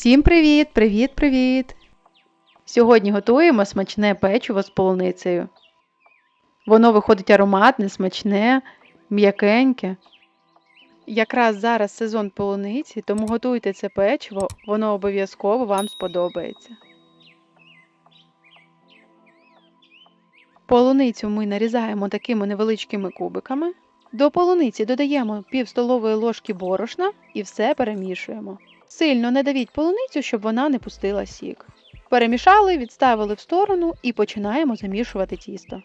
Всім привіт, привіт, привіт! Сьогодні готуємо смачне печиво з полуницею. Воно виходить ароматне, смачне, м'якеньке. Якраз зараз сезон полуниці, тому готуйте це печиво, воно обов'язково вам сподобається. Полуницю ми нарізаємо такими невеличкими кубиками. До полуниці додаємо пів столової ложки борошна і все перемішуємо. Сильно не давіть полуницю, щоб вона не пустила сік. Перемішали, відставили в сторону і починаємо замішувати тісто.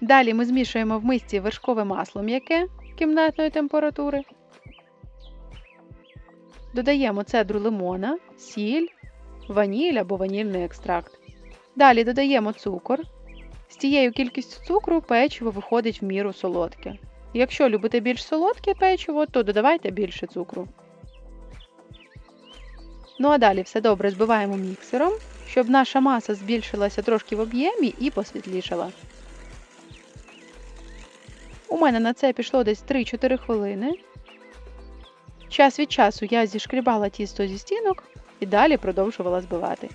Далі ми змішуємо в мисці вершкове масло м'яке кімнатної температури. Додаємо цедру лимона, сіль, ваніль або ванільний екстракт. Далі додаємо цукор. З цією кількістю цукру печиво виходить в міру солодке. Якщо любите більш солодке печиво, то додавайте більше цукру. Ну а далі все добре збиваємо міксером, щоб наша маса збільшилася трошки в об'ємі і посвітлішала. У мене на це пішло десь 3-4 хвилини. Час від часу я зішкрібала тісто зі стінок і далі продовжувала збивати.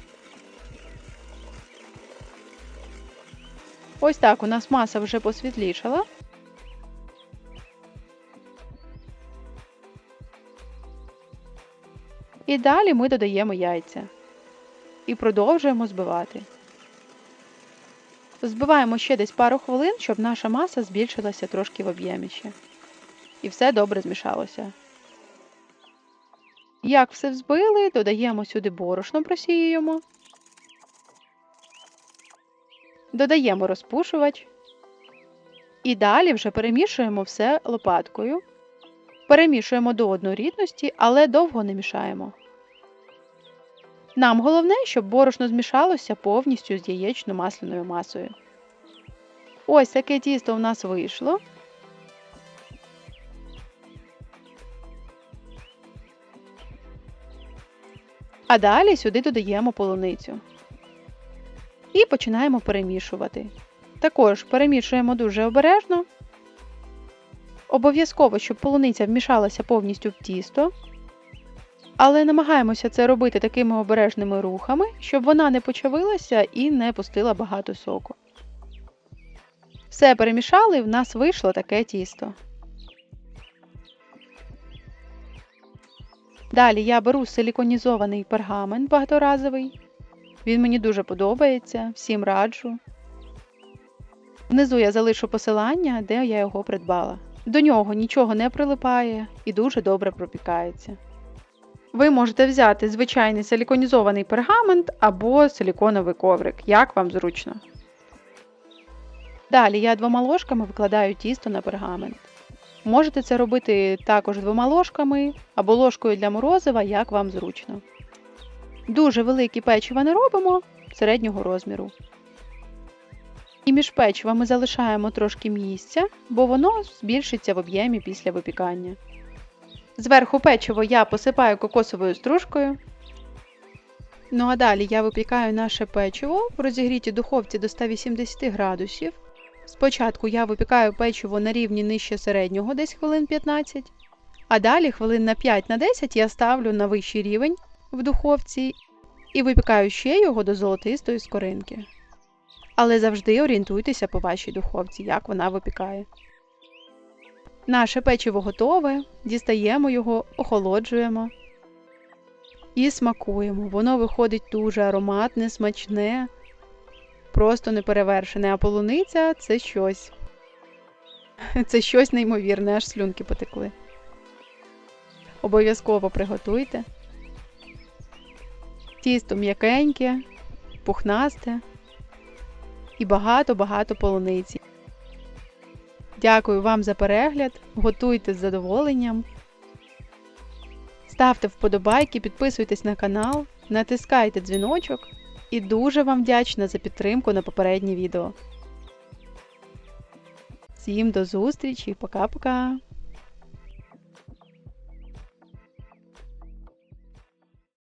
Ось так у нас маса вже посвітлішала. І далі ми додаємо яйця і продовжуємо збивати. Збиваємо ще десь пару хвилин, щоб наша маса збільшилася трошки в об'ємі ще. І все добре змішалося. Як все взбили, додаємо сюди борошно, просіюємо. Додаємо розпушувач. І далі вже перемішуємо все лопаткою. Перемішуємо до однорідності, але довго не мішаємо. Нам головне, щоб борошно змішалося повністю з яєчно-масляною масою. Ось таке тісто у нас вийшло. А далі сюди додаємо полуницю. І починаємо перемішувати. Також перемішуємо дуже обережно. Обов'язково, щоб полуниця вмішалася повністю в тісто. Але намагаємося це робити такими обережними рухами, щоб вона не почавилася і не пустила багато соку. Все перемішали, і в нас вийшло таке тісто. Далі я беру силіконізований пергамент багаторазовий. Він мені дуже подобається, всім раджу. Внизу я залишу посилання, де я його придбала. До нього нічого не прилипає і дуже добре пропікається. Ви можете взяти звичайний силіконізований пергамент або силіконовий коврик, як вам зручно. Далі я двома ложками викладаю тісто на пергамент. Можете це робити також двома ложками або ложкою для морозива, як вам зручно. Дуже великі печива не робимо середнього розміру. І між печивами залишаємо трошки місця, бо воно збільшиться в об'ємі після випікання. Зверху печиво я посипаю кокосовою стружкою. Ну а далі я випікаю наше печиво в розігрітій духовці до 180 градусів. Спочатку я випікаю печиво на рівні нижче середнього, десь хвилин 15, а далі хвилин на 5 на 10 я ставлю на вищий рівень в духовці і випікаю ще його до золотистої скоринки. Але завжди орієнтуйтеся по вашій духовці, як вона випікає. Наше печиво готове, дістаємо його, охолоджуємо і смакуємо. Воно виходить дуже ароматне, смачне, просто неперевершене. А полуниця це щось. Це щось неймовірне, аж слюнки потекли. Обов'язково приготуйте. Тісто м'якеньке, пухнасте і багато-багато полуниці. Дякую вам за перегляд. Готуйте з задоволенням. Ставте вподобайки, підписуйтесь на канал, натискайте дзвіночок і дуже вам вдячна за підтримку на попереднє відео. Всім до зустрічі, пока-пока!